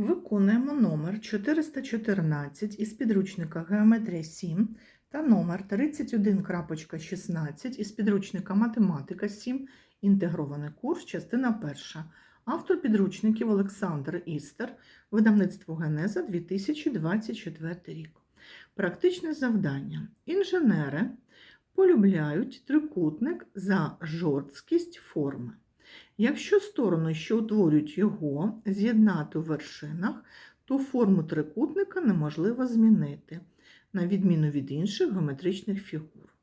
Виконуємо номер 414 із підручника Геометрія 7 та номер 31.16 із підручника Математика 7. Інтегрований курс, частина перша. Автор підручників Олександр Істер, видавництво Генеза 2024 рік. Практичне завдання. Інженери полюбляють трикутник за жорсткість форми. Якщо сторони, що утворюють його, з'єднати у вершинах, то форму трикутника неможливо змінити, на відміну від інших геометричних фігур.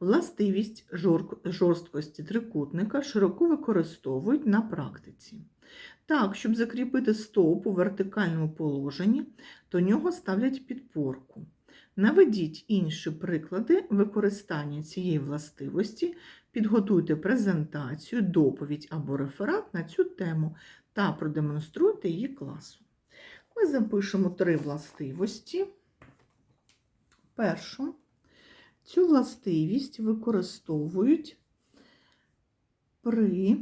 Властивість жорсткості трикутника широко використовують на практиці. Так, щоб закріпити стовп у вертикальному положенні, до нього ставлять підпорку. Наведіть інші приклади використання цієї властивості Підготуйте презентацію, доповідь або реферат на цю тему та продемонструйте її класу. Ми запишемо три властивості. Першу, цю властивість використовують при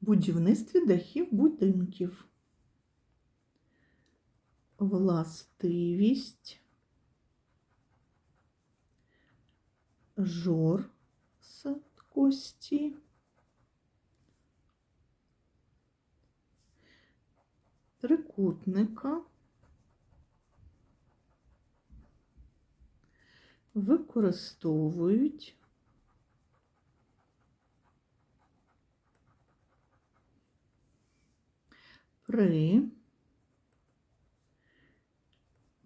будівництві дахів будинків. Властивість жор кості. Трикутника використовують при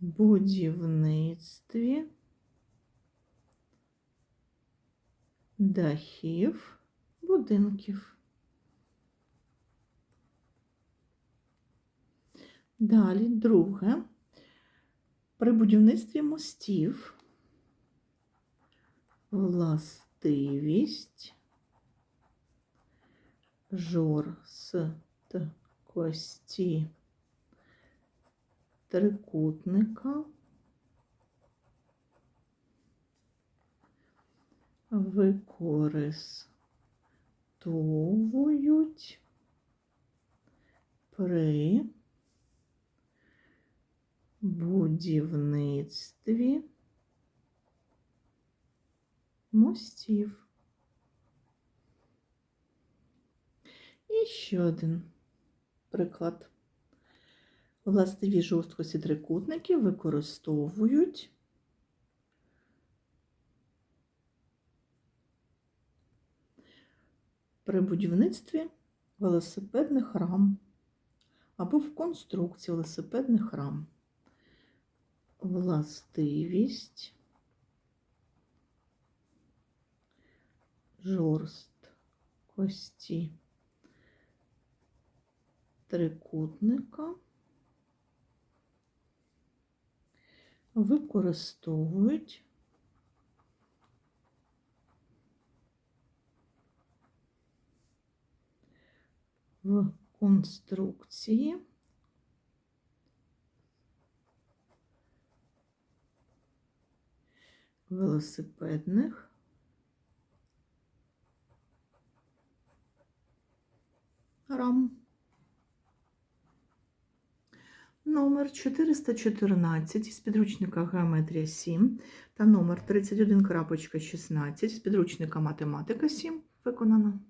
будівництві дахів будинків. Далі, друге, при будівництві мостів. Властивість. Жорсткості трикутника використовують при будівництві мостів. І ще один приклад. Властиві жорсткості трикутників використовують при будівництві велосипедних рам або в конструкції велосипедних рам. Властивість жорсткості трикутника використовують в конструкції велосипедних рам. Номер 414 із підручника Геометрія 7 та номер 31.16 з підручника Математика 7 виконано.